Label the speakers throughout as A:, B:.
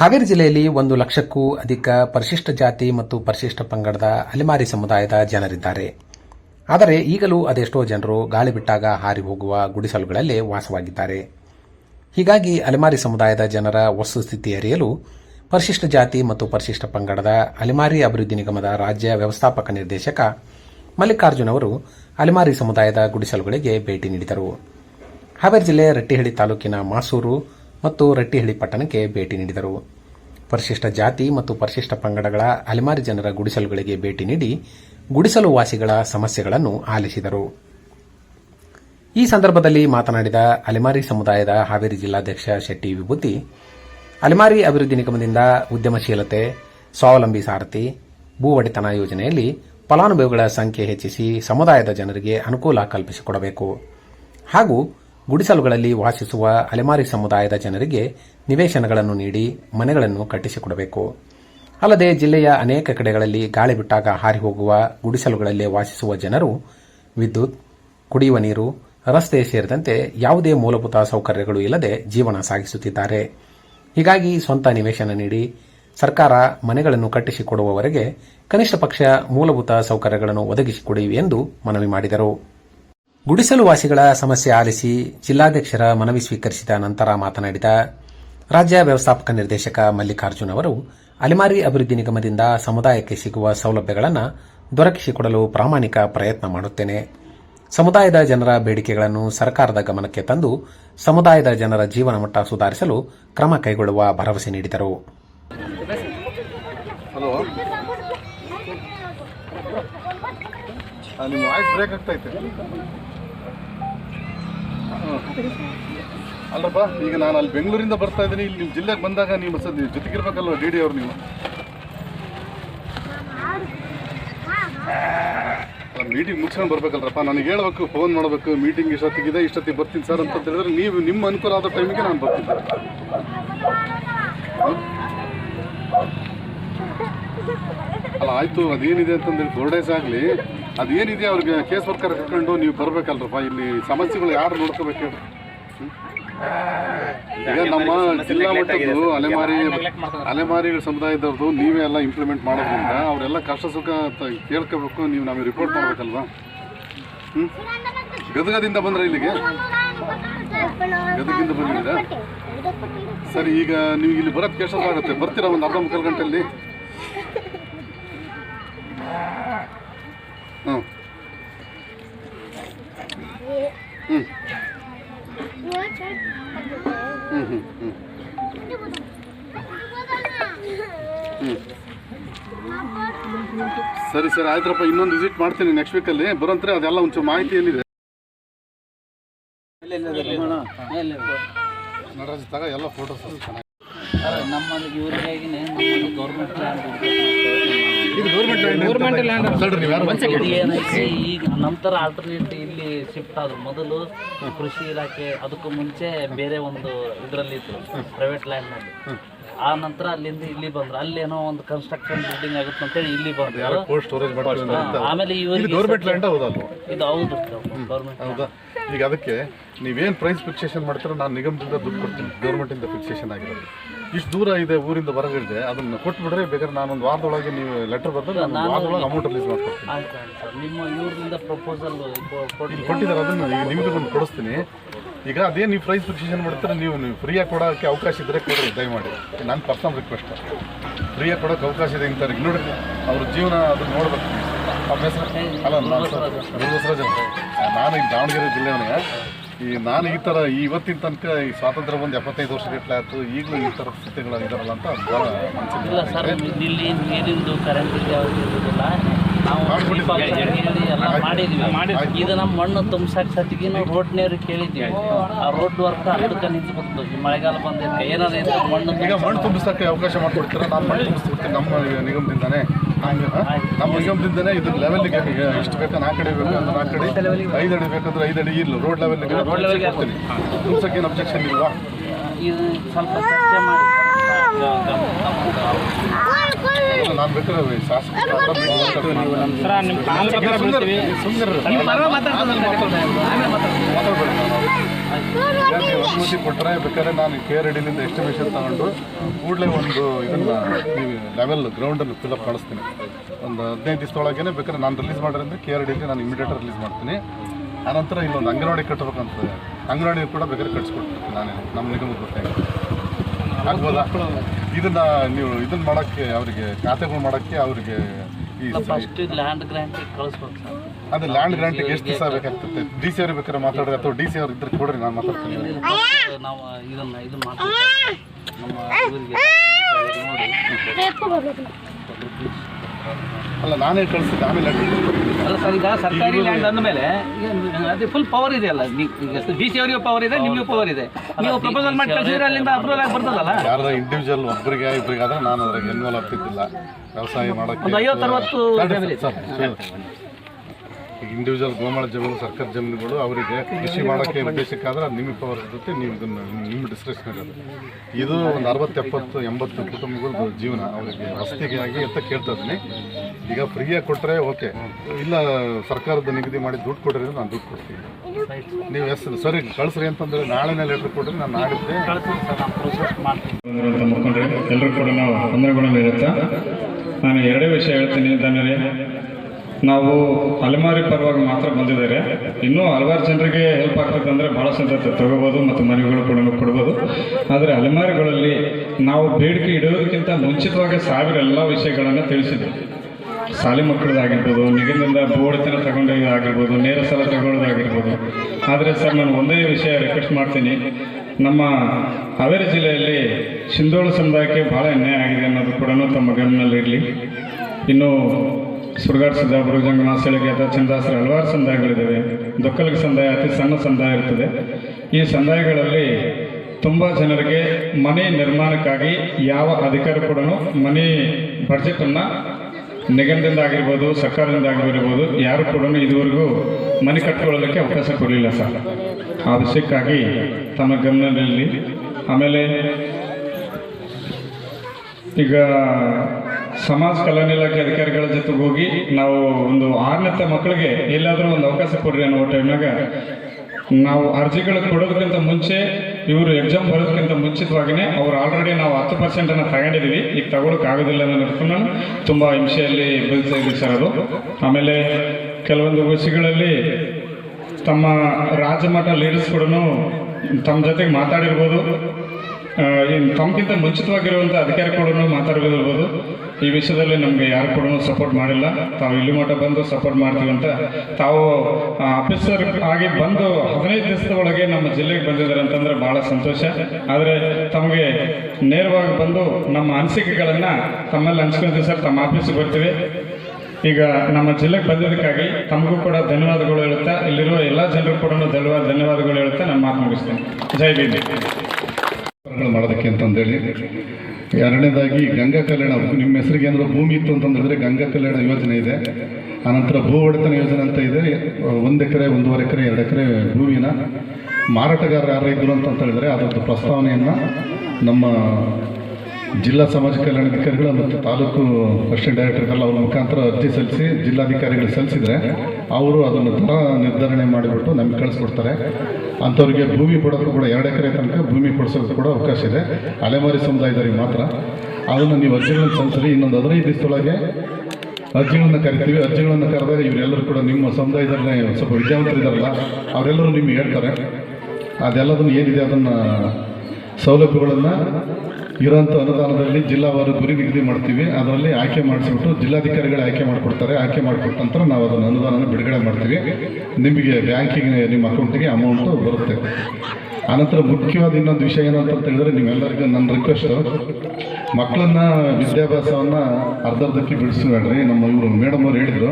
A: ಹಾವೇರಿ ಜಿಲ್ಲೆಯಲ್ಲಿ ಒಂದು ಲಕ್ಷಕ್ಕೂ ಅಧಿಕ ಪರಿಶಿಷ್ಟ ಜಾತಿ ಮತ್ತು ಪರಿಶಿಷ್ಟ ಪಂಗಡದ ಅಲೆಮಾರಿ ಸಮುದಾಯದ ಜನರಿದ್ದಾರೆ. ಆದರೆ ಈಗಲೂ ಅದೆಷ್ಟೋ ಜನರು ಗಾಳಿ ಬಿಟ್ಟಾಗ ಹಾರಿ ಹೋಗುವ ಗುಡಿಸಲುಗಳಲ್ಲೇ ವಾಸವಾಗಿದ್ದಾರೆ. ಹೀಗಾಗಿ ಅಲೆಮಾರಿ ಸಮುದಾಯದ ಜನರ ವಸ್ತುಸ್ಥಿತಿ ಅರಿಯಲು ಪರಿಶಿಷ್ಟ ಜಾತಿ ಮತ್ತು ಪರಿಶಿಷ್ಟ ಪಂಗಡದ ಅಲೆಮಾರಿ ಅಭಿವೃದ್ಧಿ ನಿಗಮದ ರಾಜ್ಯ ವ್ಯವಸ್ಥಾಪಕ ನಿರ್ದೇಶಕ ಮಲ್ಲಿಕಾರ್ಜುನ್ ಅವರು ಅಲೆಮಾರಿ ಸಮುದಾಯದ ಗುಡಿಸಲುಗಳಿಗೆ ಭೇಟಿ ನೀಡಿದರು. ಹಾವೇರಿ ಜಿಲ್ಲೆ ರಟ್ಟಿಹಳ್ಳಿ ತಾಲೂಕಿನ ಮಾಸೂರು ಮತ್ತು ರಟ್ಟಿಹಳ್ಳಿ ಪಟ್ಟಣಕ್ಕೆ ಭೇಟಿ ನೀಡಿದರು. ಪರಿಶಿಷ್ಟ ಜಾತಿ ಮತ್ತು ಪರಿಶಿಷ್ಟ ಪಂಗಡಗಳ ಅಲೆಮಾರಿ ಜನರ ಗುಡಿಸಲುಗಳಿಗೆ ಭೇಟಿ ನೀಡಿ ಗುಡಿಸಲು ವಾಸಿಗಳ ಸಮಸ್ಯೆಗಳನ್ನು ಆಲಿಸಿದರು. ಈ ಸಂದರ್ಭದಲ್ಲಿ ಮಾತನಾಡಿದ ಅಲೆಮಾರಿ ಸಮುದಾಯದ ಹಾವೇರಿ ಜಿಲ್ಲಾಧ್ಯಕ್ಷ ಶೆಟ್ಟಿ ವಿಭೂತಿ, ಅಲೆಮಾರಿ ಅಭಿವೃದ್ಧಿ ನಿಗಮದಿಂದ ಉದ್ಯಮಶೀಲತೆ, ಸ್ವಾವಲಂಬಿ ಸಾರಥಿ ಭೂ ಒಡೆತನ ಯೋಜನೆಯಲ್ಲಿ ಫಲಾನುಭವಿಗಳ ಸಂಖ್ಯೆ ಹೆಚ್ಚಿಸಿ ಸಮುದಾಯದ ಜನರಿಗೆ ಅನುಕೂಲ ಕಲ್ಪಿಸಿಕೊಡಬೇಕು. ಹಾಗೂ ಗುಡಿಸಲುಗಳಲ್ಲಿ ವಾಸಿಸುವ ಅಲೆಮಾರಿ ಸಮುದಾಯದ ಜನರಿಗೆ ನಿವೇಶನಗಳನ್ನು ನೀಡಿ ಮನೆಗಳನ್ನು ಕಟ್ಟಿಸಿಕೊಡಬೇಕು. ಅಲ್ಲದೆ ಜಿಲ್ಲೆಯ ಅನೇಕ ಕಡೆಗಳಲ್ಲಿ ಗಾಳಿ ಬಿಟ್ಟಾಗ ಹಾರಿ ಹೋಗುವ ಗುಡಿಸಲುಗಳಲ್ಲಿ ವಾಸಿಸುವ ಜನರು ವಿದ್ಯುತ್, ಕುಡಿಯುವ ನೀರು, ರಸ್ತೆ ಸೇರಿದಂತೆ ಯಾವುದೇ ಮೂಲಭೂತ ಸೌಕರ್ಯಗಳು ಇಲ್ಲದೆ ಜೀವನ ಸಾಗಿಸುತ್ತಿದ್ದಾರೆ. ಹೀಗಾಗಿ ಸ್ವಂತ ನಿವೇಶನ ನೀಡಿ ಸರ್ಕಾರ ಮನೆಗಳನ್ನು ಕಟ್ಟಿಸಿಕೊಡುವವರೆಗೆ ಕನಿಷ್ಠ ಪಕ್ಷ ಮೂಲಭೂತ ಸೌಕರ್ಯಗಳನ್ನು ಒದಗಿಸಿಕೊಡಿ ಎಂದು ಮನವಿ ಮಾಡಿದರು. ಗುಡಿಸಲು ವಾಸಿಗಳ ಸಮಸ್ಯೆ ಆಲಿಸಿ ಜಿಲ್ಲಾಧ್ಯಕ್ಷರ ಮನವಿ ಸ್ವೀಕರಿಸಿದ ನಂತರ ಮಾತನಾಡಿದ ರಾಜ್ಯ ವ್ಯವಸ್ಥಾಪಕ ನಿರ್ದೇಶಕ ಮಲ್ಲಿಕಾರ್ಜುನ್ ಅವರು, ಅಲೆಮಾರಿ ಅಭಿವೃದ್ಧಿ ನಿಗಮದಿಂದ ಸಮುದಾಯಕ್ಕೆ ಸಿಗುವ ಸೌಲಭ್ಯಗಳನ್ನು ದೊರಕಿಸಿಕೊಡಲು ಪ್ರಾಮಾಣಿಕ ಪ್ರಯತ್ನ ಮಾಡುತ್ತೇನೆ. ಸಮುದಾಯದ ಜನರ ಬೇಡಿಕೆಗಳನ್ನು ಸರ್ಕಾರದ ಗಮನಕ್ಕೆ ತಂದು ಸಮುದಾಯದ ಜನರ ಜೀವನ ಮಟ್ಟ ಸುಧಾರಿಸಲು ಕ್ರಮ ಕೈಗೊಳ್ಳುವ ಭರವಸೆ ನೀಡಿದರು.
B: ಅಲ್ಲಪ್ಪ, ಈಗ ನಾನು ಅಲ್ಲಿ ಬೆಂಗಳೂರಿಂದ ಬರ್ತಾ ಇದ್ದೀನಿ. ಇಲ್ಲಿ ನಿಮ್ಮ ಜಿಲ್ಲೆಗೆ ಬಂದಾಗ ನೀವು ಸದ್ ಜೊತೆಗಿರ್ಬೇಕಲ್ವ ಡಿ ಡಿ ಅವ್ರು ನೀವು? ಮೀಟಿಂಗ್ ಮುಗಿಸ್ಕೊಂಡು ಬರ್ಬೇಕಲ್ರಪ್ಪ. ನನಗೆ ಹೇಳ್ಬೇಕು ಫೋನ್ ಮಾಡಬೇಕು ಮೀಟಿಂಗ್ ಇಷ್ಟೊತ್ತಿಗಿದೆ ಇಷ್ಟೊತ್ತಿಗೆ ಬರ್ತೀನಿ ಸರ್ ಅಂತ ಹೇಳಿದ್ರೆ ನೀವು ನಿಮ್ಮ ಅನುಕೂಲ ಆದ ಟೈಮಿಗೆ ನಾನು ಬರ್ತೀನಿ ಅಲ್ಲ, ಆಯ್ತು, ಅದೇನಿದೆ ಅಂತಂದ್ರೆ ಫೋರ್ ಡೇಸ್ ಆಗಲಿ. ಅದೇನಿದೆ ಅವ್ರಿಗೆ ಕೇಸ್ ವರ್ಕರ್ ಕರ್ಕೊಂಡು ನೀವು ಬರ್ಬೇಕಲ್ರಪ್ಪ? ಇಲ್ಲಿ ಸಮಸ್ಯೆಗಳು ಯಾರು ನೋಡ್ಕೋಬೇಕು ಈಗ ನಮ್ಮ ಜಿಲ್ಲಾ ಮಟ್ಟದ್ದು ಅಲೆಮಾರಿ ಅಲೆಮಾರಿ ಸಮುದಾಯದವ್ರದ್ದು ನೀವೇ ಎಲ್ಲ ಇಂಪ್ಲಿಮೆಂಟ್ ಮಾಡೋದ್ರಿಂದ ಅವರೆಲ್ಲ ಕಷ್ಟ ಸುಖ ಅಂತ ಕೇಳ್ಕೋಬೇಕು ನೀವು ನಮಗೆ ರಿಪೋರ್ಟ್ ಮಾಡ್ಬೇಕಲ್ವಾ? ಹ್ಞೂ ಗದಗದಿಂದ ಬಂದ್ರೆ ಇಲ್ಲಿಗೆ? ಗದಗಿಂದ ಬಂದಿದ್ದ ಸರಿ ಈಗ ನೀವು ಇಲ್ಲಿ ಬರೋದಕ್ಕೆ ಆಗುತ್ತೆ. ಬರ್ತೀರಾ ಒಂದು ಅರ್ಧ ಮುಕ್ಕಾಲು ಗಂಟೆಯಲ್ಲಿ? ಸರಿ ಸರಿ ಆಯ್ತರಪ್ಪ ಇನ್ನೊಂದು ವಿಸಿಟ್ ಮಾಡ್ತೀನಿ ನೆಕ್ಸ್ಟ್ ವೀಕಲ್ಲಿ ಬರೋಂತ್ರೆ ಅದೆಲ್ಲ ಒಂಚೂರು ಮಾಹಿತಿ ಏನಿದೆ ನಟರಾಜ್ ತಗ ಎಲ್ಲ ಫೋಟೋಸ್ ಚೆನ್ನಾಗಿ
C: ನಮ್ಮಲ್ಲಿ ಇವ್ರಿಗಾಗಿನೇ ನಮ್ಮಲ್ಲಿ ಗೌರ್ಮೆಂಟ್ ಲ್ಯಾಂಡ್
B: ಲ್ಯಾಂಡ್
C: ಏನೈತಿ ಈಗ ನಂತರ ಆಲ್ಟರ್ನೇಟ್ ಇಲ್ಲಿ ಶಿಫ್ಟ್ ಆದ್ರು. ಮೊದಲು ಕೃಷಿ ಇಲಾಖೆ ಅದಕ್ಕೂ ಮುಂಚೆ ಬೇರೆ ಒಂದು ಇದರಲ್ಲಿ ಇತ್ತು ಪ್ರೈವೇಟ್ ಲ್ಯಾಂಡ್ನಲ್ಲಿ ಆ ನಂತರ ಅಲ್ಲಿಂದ ಇಲ್ಲಿ ಬಂದ್ರು. ಅಲ್ಲೇನೋ ಒಂದು ಕನ್ಸ್ಟ್ರಕ್ಷನ್ ಬಿಲ್ಡಿಂಗ್ ಆಗುತ್ತೆ ಅಂತೇಳಿ ಇಲ್ಲಿ ಬಂದ್ರು. ಆಮೇಲೆ ಇವರಿಗೆ
B: ಗೌರ್ಮೆಂಟ್ ಲ್ಯಾಂಡ್ ಹೌದಲ್ವ?
C: ಇದು ಹೌದು ಗೌರ್ಮೆಂಟ್
B: ಹೌದಾ ಈಗ ಅದಕ್ಕೆ ನೀವೇನು ಪ್ರೈಸ್ ಫಿಕ್ಸೇಷನ್ ಮಾಡ್ತೀರೋ ನಾನು ನಿಗಮದಿಂದ ದುಡ್ಡು ಕೊಡ್ತೀನಿ ಗೌರ್ಮೆಂಟಿಂದ ಫಿಕ್ಸೇಷನ್ ಆಗಿರೋದು. ಇಷ್ಟು ದೂರ ಇದೆ ಊರಿಂದ ಹೊರಗಿದೆ ಅದನ್ನು ಕೊಟ್ಬಿಟ್ರೆ ಬೇಕಾದ್ರೆ ನಾನೊಂದು ವಾರದೊಳಗೆ ನೀವು ಲೆಟರ್ ಬರೆದ್ರೆ ನಾನು ವಾರದೊಳಗೆ ಅಮೌಂಟ್ ರಿಲೀಸ್ ಮಾಡ್ಕೊಡ್ತೀನಿ.
C: ನಿಮ್ಮ ಊರಿಂದ ಪ್ರಪೋಸಲ್ ಕೊಟ್ಟು
B: ಕೊಟ್ಟಿದ್ದಾರೆ ಅದನ್ನು ನಿಮಗೆ ಬಂದು ಕೊಡಿಸ್ತೀನಿ. ಈಗ ಅದೇನು ನೀವು ಪ್ರೈಸ್ ಫಿಕ್ಸೇಷನ್ ಮಾಡ್ತಾರೆ ನೀವು ನೀವು ಫ್ರೀಯಾಗಿ ಕೊಡೋಕ್ಕೆ ಅವಕಾಶ ಇದ್ದರೆ ಕೊಡಿ ದಯಮಾಡಿ. ನನ್ನ ಪರ್ಸನಲ್ ರಿಕ್ವೆಸ್ಟ್ ಫ್ರೀಯಾಗಿ ಕೊಡೋಕ್ಕೆ ಅವಕಾಶ ಇದೆ ಇಂಥವ್ರಿಗೆ. ಈಗ ನೋಡಿರಿ ಅವ್ರ ಜೀವನ ಅದು ನೋಡ್ಬೇಕು. ಅವ್ರ ಹೆಸರು? ಅಲ್ಲ ಅಂತ. ನಾನು ಈ ದಾವಣಗೆರೆ ಜಿಲ್ಲೆಯವನಿಗೆ. ಈ ನಾನು ಈ ಥರ ಇವತ್ತಿನ ತನಕ ಈ ಸ್ವಾತಂತ್ರ್ಯ ಬಂದು ಎಪ್ಪತ್ತೈದು ವರ್ಷ ಗಟ್ಟಲೆ ಆಯ್ತು ಈಗಲೂ ಈ ಥರ ಸ್ಥಿತಿಗಳು ಇದಾರಲ್ಲ ಅಂತ ಅದು ಭಾಳ
C: ಮನಸ್ಸಿಲ್ಲ ಸರ್ ಇಲ್ಲಿ ನೀರಿಂದು ಕರೆಂಟ್ ಇರೋದಿಲ್ಲ ನಾವು ಎಲ್ಲ ಮಾಡಿದ್ವಿ ಇದು ನಮ್ಮ ಮಣ್ಣು ತುಂಬಸಕ್ ಸತ್ತಿಗೆ ನಾವು ರೋಡ್ ನೀರು ಕೇಳಿದ್ವಿ ಆ ರೋಡ್ ವರ್ಕ್ ಅದಕ್ಕೆ ನಿಂತು ಬಂತು ಈ ಮಳೆಗಾಲ ಬಂದೈತೆ ಏನಾದ್ರು ಇದ್ರೆ ಮಣ್ಣು
B: ಈಗ ಮಣ್ಣು ತುಂಬಿಸೋಕ್ಕೆ ಅವಕಾಶ ಮಾಡಿಕೊಡ್ತೀರಾ? ನಾನು ಮಣ್ಣು ತುಂಬಿಸ್ಬಿಡ್ತೀನಿ. ನಮ್ಮ ನಿಗಮದಿಂದಾನೇ. ನಮ್ಮ ನಿಗಮದಿಂದನೇ ಇದು ಲೆವೆಲ್ಗೆ ಈಗ ಎಷ್ಟು ಬೇಕು? ನಾಲ್ಕು ಅಡಿ ಬೇಕು ಅಂದ್ರೆ ನಾಲ್ಕು ಅಡಿ. ಐದು ಅಡಿ ಬೇಕಂದ್ರೆ ಐದು ಅಡಿ ಇಲ್ಲ ರೋಡ್ ಲೆವೆಲ್ಗೆ ರೋಡ್ ಲೆವೆಲ್ಗೆ ಕೊಡ್ತೀನಿ. ತುಂಬಿಸೋಕೆ ಏನು ಅಬ್ಜೆಕ್ಷನ್ ಇಲ್ವಾ?
C: ಇದು ಸ್ವಲ್ಪ ಚರ್ಚೆ ಮಾಡಿ.
B: ನಾನು ಬೇಕಾದ್ರೆ ಶಾಸಕ ಅನುಮತಿ ಕೊಟ್ಟರೆ ಬೇಕಾದ್ರೆ ನಾನು ಕೆ ಆರ್ ಡಿಲಿಂದ ಎಸ್ಟಿಮೇಷನ್ ತಗೊಂಡು ಕೂಡಲೇ ಒಂದು ಇದನ್ನ ಲೆವೆಲ್ ಲೆವೆಲ್ ಗ್ರೌಂಡನ್ನು ಫಿಲಪ್ ಮಾಡಿಸ್ತೀನಿ. ಒಂದು ಹದಿನೈದು ದಿವಸದೊಳಗೇನೆ ಬೇಕಾದ್ರೆ ನಾನು ರಿಲೀಸ್ ಮಾಡಿದ್ರೆ ಕೆ ಆರ್ ಡಿಲಿ ನಾನು ಇಮಿಡಿಯೇಟ್ ರಿಲೀಸ್ ಮಾಡ್ತೀನಿ. ಆನಂತರ ಇಲ್ಲೊಂದು ಅಂಗನವಾಡಿ ಕಟ್ಟಬೇಕಂತ ಅಂಗನವಾಡಿ ಕೂಡ ಬೇಕಾದ್ರೆ ಕಟ್ಸ್ಕೊಡ್ತೀನಿ ನಾನೇ ನಮ್ಮ ನಿಗಮದ ಗೊತ್ತಾಗಿ ಆಗ್ಬೋದಾ? ಇದನ್ನ ನೀವು ಇದನ್ನ ಮಾಡೋಕ್ಕೆ ಅವರಿಗೆ ಖಾತೆಗಳು ಮಾಡಕ್ಕೆ ಅವರಿಗೆ ಈ
C: ಫಸ್ಟ್ ಲ್ಯಾಂಡ್ ಗ್ರ್ಯಾಂಟಿಗೆ ಕಳಿಸ್ಬೇಕು ಸರ್.
B: ಅದೇ ಲ್ಯಾಂಡ್ ಗ್ರಾಂಟಿಗೆ ಎಷ್ಟು ದಿವಸ ಬೇಕಾಗ್ತದೆ? ಡಿ ಸಿ ಅವ್ರಿಗೆ ಬೇಕಾದ್ರೆ ಮಾತಾಡ್ರಿ ಅಥವಾ ಡಿ ಸಿ ಅವ್ರು ಇದ್ರೆ ಕೊಡ್ರಿ ನಾನು ಮಾತಾಡ್ತೀನಿ.
C: ನಾವು ಇದನ್ನ ಇದು ಮಾಡ್ತೀವಿ ನಮ್ಮ ಇವರಿಗೆ ನೋಡಿ.
B: ಅಲ್ಲ ನಾನೇ ಕಳಿಸಿದ್ದೆ ಆಮೇಲೆ
D: ಅಲ್ಲ ಸರ್ ಈಗ ಸರ್ಕಾರಿ ಲ್ಯಾಂಡ್ ಅಂದಮೇಲೆ ಅದೇ ಫುಲ್ ಪವರ್ ಇದೆ ಅಲ್ಲ ಡಿ ಸಿ ಅವರಿಗೆ ಪವರ್ ಇದೆ ನಿಮಗೂ ಪವರ್ ಇದೆ. ನೀವು ಪ್ರಪೋಸಲ್ ಮಾಡಿ ಕಳಿಸಿದ್ರೆ ಅಲ್ಲಿಂದ ಅಪ್ರೂವಲ್ ಆಗಿ ಬರ್ತದಲ್ಲ?
B: ಯಾರದ ಇಂಡಿವಿಜುವಲ್ ಒಬ್ಬರಿಗೆ ಇಬ್ಬರಿಗೆ ಆದ್ರೆ ನಾನು ಅದ್ರಾಗ ಇನ್ವಾಲ್ವ್ ಆಗ್ತಿದ್ದಿಲ್ಲ. ವ್ಯವಸಾಯ ಮಾಡೋಕ್ಕೆ
D: ಒಂದು ಐವತ್ತು ಅರವತ್ತು.
B: ಇಂಡಿವಿಜುವಲ್ ಗೋಮಾಳ ಜಮೀನು, ಸರ್ಕಾರಿ ಜಮೀನುಗಳು ಅವರಿಗೆ ಕೃಷಿ ಮಾಡೋಕ್ಕೆ ಉದ್ದೇಶಕ್ಕಾದ್ರೆ ಅದು ನಿಮ್ಮ ಪವರ್ ಇರುತ್ತೆ, ನೀವು ಇದನ್ನು ನಿಮ್ಮ ಡಿಸ್ಕ್ರಿಪ್ಷನ್ ಇರೋದು. ಇದು ಒಂದು ಅರವತ್ತು ಎಪ್ಪತ್ತು ಎಂಬತ್ತು ಕುಟುಂಬಗಳ ಜೀವನ ಅವರಿಗೆ ವಸತಿಗಾಗಿ ಅಂತ ಕೇಳ್ತಾ ಇದ್ದೀನಿ. ಈಗ ಫ್ರೀಯಾಗಿ ಕೊಟ್ಟರೆ ಓಕೆ ಇಲ್ಲ ಸರ್ಕಾರದ ನಿಗದಿ ಮಾಡಿ ದುಡ್ಡು ಕೊಡ್ರಿ ನಾನು ದುಡ್ಡು ಕೊಡ್ತೀನಿ. ನೀವು ಎಸ್, ಸರಿ, ಕಳಿಸ್ರಿ ಅಂತಂದರೆ ನಾಳೆನೇ ಲೆಟ್ರ್ ಕೊಡ್ರಿ, ನಾನು ನಾಡಿದ್ದೆ
E: ಎಲ್ಲರೂ ಕೂಡ ನಾವು ವಂದನೆಗಳನ್ನು ಇರುತ್ತೆ ನಾನು ಎರಡೇ ವಿಷಯ ಹೇಳ್ತೀನಿ ಧನ್ಯರೇ ನಾವು ಅಲೆಮಾರಿ ಪರವಾಗಿ ಮಾತ್ರ ಬಂದಿದ್ದಾರೆ ಇನ್ನೂ ಹಲವಾರು ಜನರಿಗೆ ಹೆಲ್ಪ್ ಆಗ್ತದಂದ್ರೆ ಅಂದರೆ ಭಾಳ ಸಂತತ ತಗೋಬೋದು ಮತ್ತು ಮನೆಗಳು ಕೂಡ ಕೊಡ್ಬೋದು. ಆದರೆ ಅಲೆಮಾರಿಗಳಲ್ಲಿ ನಾವು ಬೇಡಿಕೆ ಇಡೋದಕ್ಕಿಂತ ಮುಂಚಿತವಾಗಿ ಸಾವಿರ ಎಲ್ಲ ವಿಷಯಗಳನ್ನು ತಿಳಿಸಿದ್ವಿ. ಶಾಲೆ ಮಕ್ಕಳದಾಗಿರ್ಬೋದು, ನಿಗಮದಿಂದ ಬೋರ್ಡ್ತನ ತಗೊಂಡಿರೋದಾಗಿರ್ಬೋದು ನೇರ ಸಾಲ ತಗೊಳ್ಳೋದಾಗಿರ್ಬೋದು. ಆದರೆ ಸರ್, ನಾನು ಒಂದೇ ವಿಷಯ ರಿಕ್ವೆಸ್ಟ್ ಮಾಡ್ತೀನಿ. ನಮ್ಮ ಹಾವೇರಿ ಜಿಲ್ಲೆಯಲ್ಲಿ ಸಿಂಧೋಳ ಸಮುದಾಯಕ್ಕೆ ಭಾಳ ಅನ್ಯಾಯ ಆಗಿದೆ ಅನ್ನೋದು ಕೂಡ ತಮ್ಮ ಗಮನದಲ್ಲಿರಲಿ. ಇನ್ನು ಸುರ್ಗಾಡ್ ಸಿದ್ಧ ಬುರುಜಂಗಮ ಅಥವಾ ಚಂದಾಸರ ಹಲವಾರು ಸಂದಾಯಗಳಿದ್ದಾವೆ. ದೊಕ್ಕಲಿಗೆ ಸಂದಾಯ, ಅತಿ ಸಣ್ಣ ಸಂದಾಯ ಇರ್ತದೆ. ಈ ಸಂದಾಯಗಳಲ್ಲಿ ತುಂಬ ಜನರಿಗೆ ಮನೆ ನಿರ್ಮಾಣಕ್ಕಾಗಿ ಯಾವ ಅಧಿಕಾರಿ ಕೂಡ ಮನೆ ಬಡ್ಜೆಟನ್ನು ನಿಗಮದಿಂದ ಆಗಿರ್ಬೋದು, ಸರ್ಕಾರದಿಂದ ಆಗಿರ್ಬೋದು, ಯಾರು ಕೂಡ ಇದುವರೆಗೂ ಮನೆ ಕಟ್ಕೊಳ್ಳೋದಕ್ಕೆ ಅವಕಾಶ ಕೊಡಲಿಲ್ಲ ಸರ್. ಆ ವಿಷಯಕ್ಕಾಗಿ ತಮ್ಮ ಗಮನದಲ್ಲಿ ಆಮೇಲೆ ಈಗ ಸಮಾಜ ಕಲ್ಯಾಣ ಇಲಾಖೆ ಅಧಿಕಾರಿಗಳ ಜೊತೆಗೆ ಹೋಗಿ ನಾವು ಒಂದು ಆರನೇ ಮಕ್ಕಳಿಗೆ ಎಲ್ಲಾದರೂ ಒಂದು ಅವಕಾಶ ಕೊಡ್ರಿ ಅನ್ನೋ ಟೈಮ್ನಾಗ ನಾವು ಅರ್ಜಿಗಳು ಕೊಡೋದಕ್ಕಿಂತ ಮುಂಚೆ, ಇವರು ಎಕ್ಸಾಮ್ ಬರೋದಕ್ಕಿಂತ ಮುಂಚಿತವಾಗಿನೇ ಅವ್ರು ಆಲ್ರೆಡಿ ನಾವು ಹತ್ತು ಪರ್ಸೆಂಟನ್ನು ತಗೊಂಡಿದ್ದೀವಿ ಈಗ ತಗೊಳಕ್ ಆಗೋದಿಲ್ಲ ಅನ್ನೋದಕ್ಕೂ ತುಂಬ ಹಿಂಸೆಯಲ್ಲಿ ಬೀಳ್ತಾ ಸರ್ ಅದು. ಆಮೇಲೆ ಕೆಲವೊಂದು ವಿಷಯಗಳಲ್ಲಿ ತಮ್ಮ ರಾಜಮಠ ಲೀಡರ್ಸ್ ಕೂಡ ತಮ್ಮ ಜೊತೆಗೆ ಮಾತಾಡಿರ್ಬೋದು. ಆ, ತಮಗಿಂತ ಮುಂಚಿತವಾಗಿರುವಂಥ ಅಧಿಕಾರಿ ಕೂಡ ಮಾತಾಡೋದಿರ್ಬೋದು ಈ ವಿಷಯದಲ್ಲಿ ನಮಗೆ ಯಾರು ಕೂಡ ಸಪೋರ್ಟ್ ಮಾಡಿಲ್ಲ. ತಾವು ಇಲ್ಲಿ ಮಟ್ಟ ಬಂದು ಸಪೋರ್ಟ್ ಮಾಡ್ತೀವಿ ಅಂತ. ತಾವು ಆಫೀಸರ್ ಆಗಿ ಬಂದು ಹದಿನೈದು ದಿವಸದ ಒಳಗೆ ನಮ್ಮ ಜಿಲ್ಲೆಗೆ ಬಂದಿದ್ದಾರೆ ಅಂತಂದರೆ ಭಾಳ ಸಂತೋಷ. ಆದರೆ ತಮಗೆ ನೇರವಾಗಿ ಬಂದು ನಮ್ಮ ಅನಿಸಿಕೆಗಳನ್ನು ತಮ್ಮಲ್ಲಿ ಹಂಚ್ಕೊಂತೀವಿ ಸರ್. ತಮ್ಮ ಆಫೀಸಿಗೆ ಬರ್ತೀವಿ. ಈಗ ನಮ್ಮ ಜಿಲ್ಲೆಗೆ ಬಂದಿದ್ದಕ್ಕಾಗಿ ತಮಗೂ ಕೂಡ ಧನ್ಯವಾದಗಳು ಹೇಳುತ್ತಾ ಇಲ್ಲಿರುವ ಎಲ್ಲ ಜನರು ಕೂಡ ಧನ್ಯವಾದ ಧನ್ಯವಾದಗಳು ಹೇಳುತ್ತಾ ನಾನು ಮಾತು ಮುಗಿಸ್ತೇನೆ. ಜೈ ಭೀಮ್.
B: ವ್ಯವಹಾರಗಳು ಮಾಡೋದಕ್ಕೆ ಅಂತಂದೇಳಿ. ಎರಡನೇದಾಗಿ ಗಂಗಾ ಕಲ್ಯಾಣ, ನಿಮ್ಮ ಹೆಸರಿಗೆ ಏನಾದರೂ ಭೂಮಿ ಇತ್ತು ಅಂತಂದ್ರೆ ಗಂಗಾ ಕಲ್ಯಾಣ ಯೋಜನೆ ಇದೆ. ಆನಂತರ ಭೂ ಒಡೆತನ ಯೋಜನೆ ಅಂತ ಇದೆ. ಒಂದು ಎಕರೆ, ಒಂದೂವರೆ ಎಕರೆ, ಎರಡು ಎಕರೆ ಭೂಮಿನ ಮಾರಾಟಗಾರರು ಯಾರು ಇದ್ದರು ಅಂತ ಹೇಳಿದ್ರೆ, ಅದರದ್ದು ಪ್ರಸ್ತಾವನೆಯನ್ನು ನಮ್ಮ ಜಿಲ್ಲಾ ಸಮಾಜ ಕಲ್ಯಾಣಾಧಿಕಾರಿಗಳು ಮತ್ತು ತಾಲೂಕು ಅಸಿಸ್ಟೆಂಟ್ ಡೈರೆಕ್ಟರ್ಗೆಲ್ಲ ಅವ್ರ ಮುಖಾಂತರ ಅರ್ಜಿ ಸಲ್ಲಿಸಿ ಜಿಲ್ಲಾಧಿಕಾರಿಗಳು ಸಲ್ಲಿಸಿದರೆ ಅವರು ಅದನ್ನು ದರ ನಿರ್ಧಾರಣೆ ಮಾಡಿಬಿಟ್ಟು ನಮಗೆ ಕಳಿಸ್ಕೊಡ್ತಾರೆ. ಅಂಥವ್ರಿಗೆ ಭೂಮಿ ಕೊಡೋಕ್ಕೂ ಕೂಡ ಎರಡು ಎಕರೆ ತನಕ ಭೂಮಿ ಕೊಡಿಸೋದು ಕೂಡ ಅವಕಾಶ ಇದೆ. ಅಲೆಮಾರಿ ಸಮುದಾಯದವರಿಗೆ ಮಾತ್ರ. ಅದನ್ನು ನೀವು ಅರ್ಜಿಗಳನ್ನು ಸಲ್ಲಿಸಿರಿ. ಇನ್ನೊಂದು ಹದಿನೈದು ದಿವಸದೊಳಗೆ ಅರ್ಜಿಗಳನ್ನು ಕರಿತೀವಿ. ಅರ್ಜಿಗಳನ್ನು ಕರೆದಾಗ ಇವರೆಲ್ಲರೂ ಕೂಡ ನಿಮ್ಮ ಸಮುದಾಯದಲ್ಲಿ ಸ್ವಲ್ಪ ವಿದ್ಯಾವಂತರಿದ್ದಾರಲ್ಲ ಅವರೆಲ್ಲರೂ ನಿಮಗೆ ಹೇಳ್ತಾರೆ. ಅದೆಲ್ಲದನ್ನು ಏನಿದೆ ಅದನ್ನು ಸೌಲಭ್ಯಗಳನ್ನು ಇರೋಂಥ ಅನುದಾನದಲ್ಲಿ ಜಿಲ್ಲಾವಾರು ಗುರಿ ನಿಗದಿ ಮಾಡ್ತೀವಿ. ಅದರಲ್ಲಿ ಆಯ್ಕೆ ಮಾಡಿಸ್ಬಿಟ್ಟು ಜಿಲ್ಲಾಧಿಕಾರಿಗಳು ಆಯ್ಕೆ ಮಾಡಿಕೊಡ್ತಾರೆ. ಆಯ್ಕೆ ಮಾಡಿಕೊಟ್ಟ ನಂತರ ನಾವು ಅದನ್ನು ಅನುದಾನನ ಬಿಡುಗಡೆ ಮಾಡ್ತೀವಿ. ನಿಮಗೆ ಬ್ಯಾಂಕಿಗೆ, ನಿಮ್ಮ ಅಕೌಂಟಿಗೆ ಅಮೌಂಟು ಬರುತ್ತೆ. ಆನಂತರ ಮುಖ್ಯವಾದ ಇನ್ನೊಂದು ವಿಷಯ ಏನಂತ ಹೇಳಿದ್ರೆ ನೀವೆಲ್ಲರಿಗೂ ನನ್ನ ರಿಕ್ವೆಸ್ಟು ಮಕ್ಕಳನ್ನ ವಿದ್ಯಾಭ್ಯಾಸವನ್ನು ಅರ್ಧರ್ಧಕ್ಕೆ ಬಿಡಿಸ್ಬೇಡ್ರಿ. ನಮ್ಮ ಇವರು ಮೇಡಮ್ ಅವ್ರು ಹೇಳಿದರು.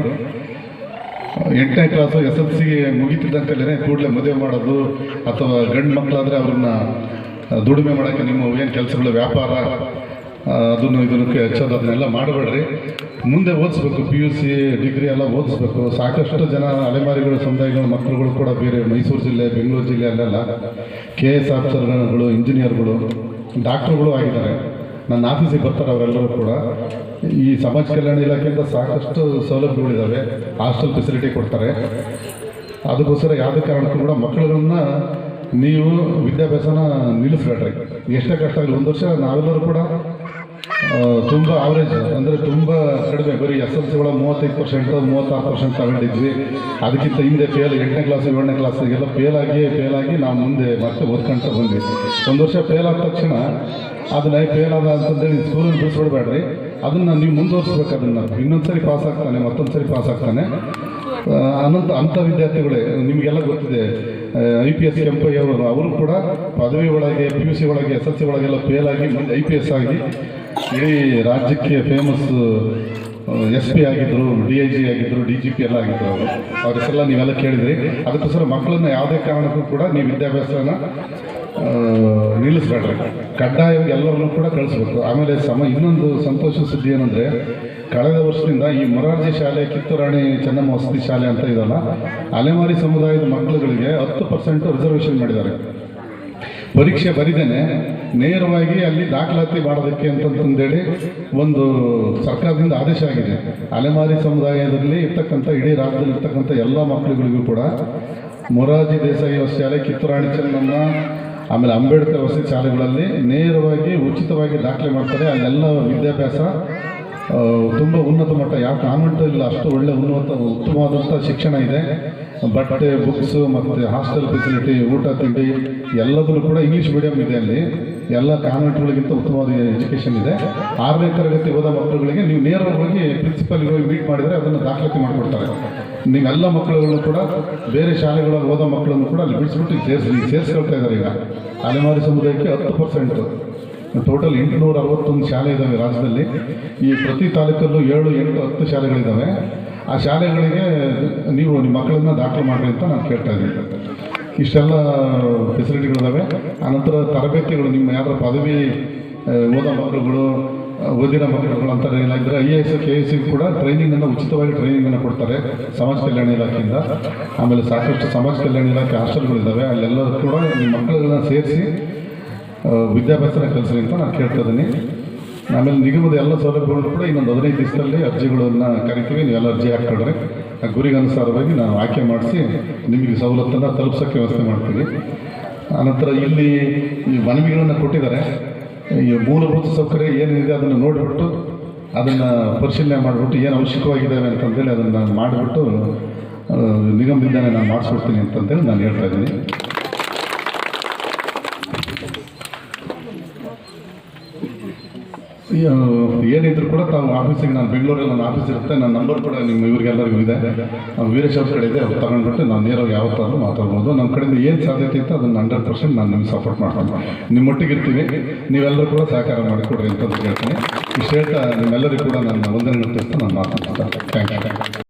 B: ಎಂಟನೇ ಕ್ಲಾಸು ಎಸ್ ಎಲ್ ಸಿ ಮುಗಿತಿದ್ದಂತೇಳಿದ್ರೆ ಕೂಡಲೇ ಮದುವೆ ಮಾಡೋದು ಅಥವಾ ಗಂಡು ಮಕ್ಕಳಾದರೆ ಅವ್ರನ್ನ ದುಡಿಮೆ ಮಾಡೋಕ್ಕೆ ನಿಮ್ಮ ಏನು ಕೆಲಸಗಳು ವ್ಯಾಪಾರ ಅದನ್ನು ಇದನ್ನು ಹೆಚ್ಚೋದು ಅದನ್ನೆಲ್ಲ ಮಾಡಬೇಡ್ರಿ. ಮುಂದೆ ಓದಿಸ್ಬೇಕು ಪಿ ಯು ಸಿ ಡಿಗ್ರಿ ಎಲ್ಲ ಓದಿಸ್ಬೇಕು. ಸಾಕಷ್ಟು ಜನ ಅಲೆಮಾರಿಗಳು, ಸಮುದಾಯಗಳ, ಮಕ್ಕಳುಗಳು ಕೂಡ ಬೇರೆ ಮೈಸೂರು ಜಿಲ್ಲೆ, ಬೆಂಗಳೂರು ಜಿಲ್ಲೆ ಅಲ್ಲೆಲ್ಲ ಕೆ ಎಸ್ ಆಫೀಸರ್ಗಳು, ಇಂಜಿನಿಯರ್ಗಳು, ಡಾಕ್ಟ್ರುಗಳು ಆಗಿದ್ದಾರೆ. ನನ್ನ ಆಫೀಸಿಗೆ ಬರ್ತಾರೆ ಅವರೆಲ್ಲರೂ ಕೂಡ. ಈ ಸಮಾಜ ಕಲ್ಯಾಣ ಇಲಾಖೆಯಿಂದ ಸಾಕಷ್ಟು ಸೌಲಭ್ಯಗಳಿದ್ದಾವೆ. ಹಾಸ್ಟೆಲ್ ಫೆಸಿಲಿಟಿ ಕೊಡ್ತಾರೆ. ಅದಕ್ಕೋಸ್ಕರ ಯಾವುದೇ ಕಾರಣಕ್ಕೂ ಕೂಡ ಮಕ್ಕಳನ್ನ ನೀವು ವಿದ್ಯಾಭ್ಯಾಸನ ನಿಲ್ಲಿಸ್ಬೇಡ್ರಿ. ಎಷ್ಟೇ ಕಷ್ಟ ಆಗಲಿ ಒಂದು ವರ್ಷ ನಾವೆಲ್ಲರೂ ಕೂಡ ತುಂಬ ಆವ್ರೇಜ್ ಅಂದರೆ ತುಂಬ ಕಡಿಮೆ. ಬರೀ ಎಸ್ ಎಲ್ ಸಿ ಒಳಗೆ ಮೂವತ್ತೈದು ಪರ್ಸೆಂಟ್ ಮೂವತ್ತಾರು ಪರ್ಸೆಂಟ್ ತಗೊಂಡಿದ್ವಿ. ಅದಕ್ಕಿಂತ ಹಿಂದೆ ಫೇಲ್ ಎಂಟನೇ ಕ್ಲಾಸ್ ಏಳನೇ ಕ್ಲಾಸಿಗೆಲ್ಲ ಫೇಲ್ ಫೇಲಾಗಿ ಫೇಲ್ ನಾವು ಮುಂದೆ ಮತ್ತೆ ಓದ್ಕೊಂತ ಬಂದ್ವಿ. ಒಂದು ವರ್ಷ ಫೇಲ್ ಆದ ತಕ್ಷಣ ಅದನ್ನ ಫೇಲ್ ಆದ ಅಂತಂದೇಳಿ ಸ್ಕೂಲಲ್ಲಿ ಬಿಡಿಸ್ಬಿಡ್ಬೇಡ್ರಿ ಅದನ್ನು ನೀವು ಮುಂದುವರಿಸ್ಬೇಕು ಅದನ್ನು. ಇನ್ನೊಂದು ಪಾಸ್ ಆಗ್ತಾನೆ ಮತ್ತೊಂದು ಸರಿ ಪಾಸ್ ಆಗ್ತಾನೆ ಅನಂತ, ಅಂಥ ವಿದ್ಯಾರ್ಥಿಗಳೇ, ನಿಮಗೆಲ್ಲ ಗೊತ್ತಿದೆ. ಐ ಪಿ ಎಸ್ ಕೆಂಪಯ್ಯ ಅವರು ಕೂಡ ಪದವಿ ಒಳಗೆ ಪಿ ಯು ಸಿ ಒಳಗೆ ಎಸ್ ಎಲ್ ಸಿ ಒಳಗೆಲ್ಲ ಫೇಲ್ ಆಗಿ, ಮುಂದೆ ಐ ಪಿ ಎಸ್ ಆಗಿ ಇಡೀ ರಾಜ್ಯಕ್ಕೆ ಫೇಮಸ್ ಎಸ್ ಪಿ ಆಗಿದ್ದರು ಡಿ ಐ ಜಿ ಆಗಿದ್ದರು ಡಿ ಜಿ ಪಿ ಎಲ್ಲ ಆಗಿದ್ದರು ಅವರು. ಅವ್ರ ನೀವೆಲ್ಲ ಕೇಳಿದ್ರಿ. ಅದಕ್ಕೋಸ್ಕರ ಮಕ್ಕಳನ್ನ ಯಾವುದೇ ಕಾರಣಕ್ಕೂ ಕೂಡ ನೀವು ವಿದ್ಯಾಭ್ಯಾಸನ ನಿಲ್ಲಿಸ್ಬೇಡ್ರಿ. ಕಡ್ಡಾಯವಾಗಿ ಎಲ್ಲರನ್ನೂ ಕೂಡ ಕಳಿಸ್ಬೇಕು. ಆಮೇಲೆ ಸಮ ಇನ್ನೊಂದು ಸಂತೋಷ ಸುದ್ದಿ ಏನಂದರೆ ಕಳೆದ ವರ್ಷದಿಂದ ಈ ಮೊರಾರ್ಜಿ ಶಾಲೆ, ಕಿತ್ತೂರಾಣಿ ಚೆನ್ನಮ್ಮ ವಸತಿ ಶಾಲೆ ಅಂತ ಇದಲ್ಲ, ಅಲೆಮಾರಿ ಸಮುದಾಯದ ಮಕ್ಕಳುಗಳಿಗೆ ಹತ್ತು ಪರ್ಸೆಂಟ್ ರಿಸರ್ವೇಷನ್ ಮಾಡಿದ್ದಾರೆ. ಪರೀಕ್ಷೆ ಬರಿದೇನೆ, ನೇರವಾಗಿ ಅಲ್ಲಿ ದಾಖಲಾತಿ ಮಾಡೋದಕ್ಕೆ ಅಂತಂತಂದೇಳಿ ಒಂದು ಸರ್ಕಾರದಿಂದ ಆದೇಶ ಆಗಿದೆ. ಅಲೆಮಾರಿ ಸಮುದಾಯದಲ್ಲಿ ಇರ್ತಕ್ಕಂಥ, ಇಡೀ ರಾಜ್ಯದಲ್ಲಿ ಇರ್ತಕ್ಕಂಥ ಎಲ್ಲ ಮಕ್ಕಳುಗಳಿಗೂ ಕೂಡ ಮೊರಾರ್ಜಿ ದೇಸಾಯಿ ಶಾಲೆ, ಕಿತ್ತೂರಾಣಿ ಚೆನ್ನಮ್ಮ, ಆಮೇಲೆ ಅಂಬೇಡ್ಕರ್ ವಸತಿ ಶಾಲೆಗಳಲ್ಲಿ ನೇರವಾಗಿ ಉಚಿತವಾಗಿ ದಾಖಲೆ ಮಾಡ್ತಾರೆ. ಅಲ್ಲೆಲ್ಲ ವಿದ್ಯಾಭ್ಯಾಸ ತುಂಬ ಉನ್ನತ ಮಟ್ಟ ಯಾವ ಕಾನ್ವೆಂಟು ಇಲ್ಲ, ಅಷ್ಟು ಒಳ್ಳೆ ಉನ್ನತ, ಉತ್ತಮವಾದಂಥ ಶಿಕ್ಷಣ ಇದೆ. ಬಟ್ಟೆ ಬುಕ್ಸು ಮತ್ತು ಹಾಸ್ಟೆಲ್ ಫೆಸಿಲಿಟಿ ಊಟ, ತಿಂಡಿ ಎಲ್ಲದರೂ ಕೂಡ ಇಂಗ್ಲೀಷ್ ಮೀಡಿಯಂ ಇದೆ ಅಲ್ಲಿ. ಎಲ್ಲ ಕಾನ್ವೆಂಟ್ಗಳಿಗಿಂತ ಉತ್ತಮವಾದ ಎಜುಕೇಷನ್ ಇದೆ. ಆರನೇ ತರಗತಿ ಹೋದ ಮಕ್ಕಳುಗಳಿಗೆ ನೀವು ನೇರವಾಗಿ ಪ್ರಿನ್ಸಿಪಲ್ಗೆ ಹೋಗಿ ಮೀಟ್ ಮಾಡಿದರೆ ಅದನ್ನು ದಾಖಲಾತಿ ಮಾಡಿಕೊಡ್ತಾರೆ. ಎಲ್ಲ ಮಕ್ಕಳುಗಳನ್ನು ಕೂಡ, ಬೇರೆ ಶಾಲೆಗಳಲ್ಲಿ ಹೋದ ಮಕ್ಕಳನ್ನು ಕೂಡ ಅಲ್ಲಿ ಬಿಡಿಸ್ಬಿಟ್ಟು ಸೇರಿಸಿ, ಸೇರಿಸ್ಕೊಳ್ತಾ ಇದ್ದಾರೆ ಈಗ. ಅಲೆಮಾರಿ ಸಮುದಾಯಕ್ಕೆ ಹತ್ತು ಪರ್ಸೆಂಟು ಟೋಟಲ್ ಎಂಟುನೂರ ಅರವತ್ತೊಂದು ಶಾಲೆ ಇದ್ದಾವೆ ರಾಜ್ಯದಲ್ಲಿ. ಈ ಪ್ರತಿ ತಾಲೂಕಲ್ಲೂ ಏಳು, ಎಂಟು, ಹತ್ತು ಶಾಲೆಗಳಿದ್ದಾವೆ. ಆ ಶಾಲೆಗಳಿಗೆ ನೀವು ನಿಮ್ಮ ಮಕ್ಕಳನ್ನ ದಾಖಲು ಮಾಡಿರಿ ಅಂತ ನಾನು ಕೇಳ್ತಾ ಇದ್ದೀನಿ. ಇಷ್ಟೆಲ್ಲ ಫೆಸಿಲಿಟಿಗಳಿದ್ದಾವೆ ಆನಂತರ ತರಬೇತಿಗಳು ನಿಮ್ಮ ಯಾರ ಪದವಿ ಓದ ಮಕ್ಕಳುಗಳು ಓದಿನ ಮಕ್ಕಳುಗಳು ಅಂತ ಏನಾದ್ರೆ I A S K S ಕೂಡ ಟ್ರೈನಿಂಗನ್ನು ಉಚಿತವಾಗಿ ಟ್ರೈನಿಂಗನ್ನು ಕೊಡ್ತಾರೆ ಸಮಾಜ ಕಲ್ಯಾಣ ಇಲಾಖೆಯಿಂದ. ಆಮೇಲೆ ಸಾಕಷ್ಟು ಸಮಾಜ ಕಲ್ಯಾಣ ಇಲಾಖೆ ಹಾಸ್ಟೆಲ್ಗಳಿದ್ದಾವೆ ಅಲ್ಲೆಲ್ಲ ಕೂಡ ನಿಮ್ಮ ಮಕ್ಕಳುಗಳನ್ನ ಸೇರಿಸಿ ವಿದ್ಯಾಭ್ಯಾಸನ ಕಲಿಸ್ರಿ ಅಂತ ನಾನು ಕೇಳ್ತಾ ಇದ್ದೀನಿ. ಆಮೇಲೆ ನಿಗಮದ ಎಲ್ಲ ಸೌಲಭ್ಯಗಳು ಕೂಡ ಇನ್ನೊಂದು ಹದಿನೈದು ದಿವಸದಲ್ಲಿ ಅರ್ಜಿಗಳನ್ನು ಕರಿತೀವಿ. ನೀವೆಲ್ಲ ಅರ್ಜಿ ಹಾಕ್ಕೊಂಡ್ರೆ ಆ ಗುರಿಗೆ ಅನುಸಾರವಾಗಿ ನಾವು ಆಯ್ಕೆ ಮಾಡಿಸಿ ನಿಮಗೆ ಸವಲತ್ತನ್ನು ತಲುಪಿಸೋಕ್ಕೆ ವ್ಯವಸ್ಥೆ ಮಾಡ್ತೀವಿ. ಆನಂತರ ಇಲ್ಲಿ ಈ ಮನವಿಗಳನ್ನು ಕೊಟ್ಟಿದ್ದಾರೆ. ಈ ಮೂಲಭೂತ ಸೌಕರ್ಯ ಏನಿದೆ ಅದನ್ನು ನೋಡಿಬಿಟ್ಟು ಅದನ್ನು ಪರಿಶೀಲನೆ ಮಾಡಿಬಿಟ್ಟು ಏನು ಅವಶ್ಯಕವಾಗಿದ್ದಾವೆ ಅಂತಂದೇಳಿ ಅದನ್ನು ಮಾಡಿಬಿಟ್ಟು ನಿಗಮದಿಂದಲೇ ನಾನು ಮಾಡಿಸ್ಕೊಡ್ತೀನಿ ಅಂತಂದೇಳಿ ನಾನು ಹೇಳ್ತಾ ಇದ್ದೀನಿ ಈ, ಆ, ಏನಿದ್ರು ಕೂಡ ತಾವು ಆಫೀಸಿಗೆ ನಾನು ಬೆಂಗಳೂರಲ್ಲಿ ನನ್ನ ಆಫೀಸ್ ಇರುತ್ತೆ. ನನ್ನ ನಂಬರ್ ಕೂಡ ನಿಮ್ಮ ಇವರಿಗೆಲ್ಲರಿಗೂ ಇದೆ. ವೀರೇಶ್ ಅವ್ರ ಕಡೆ ಇದೆ, ಅವ್ರು ತಗೊಂಡ್ಬಿಟ್ಟು ನಾನು ನೇರವಾಗಿ ಯಾವತ್ತಾದರೂ ಮಾತಾಡ್ಬೋದು. ನಮ್ಮ ಕಡೆಯಿಂದ ಏನು ಸಾಧ್ಯತೆ ಇತ್ತು ಅದನ್ನು ಹಂಡ್ರೆಡ್ ಪರ್ಸೆಂಟ್ ನಾನು ನಿಮ್ಗೆ ಸಪೋರ್ಟ್ ಮಾಡ್ತೀನಿ ನಿಮ್ಮೊಟ್ಟಿಗೆ ಇರ್ತೀನಿ ನೀವೆಲ್ಲರೂ ಕೂಡ ಸಹಕಾರ ಮಾಡಿಕೊಡ್ರಿ ಅಂತ ಹೇಳ್ತೀನಿ. ಇಷ್ಟು ಹೇಳ್ತಾ ನಿಮ್ಮೆಲ್ಲರಿಗೂ ಕೂಡ ನನ್ನ ತಿಳಿಸ್ತಾ ನಾನು ಮಾತಾಡ್ತೀನಿ ಥ್ಯಾಂಕ್ ಯು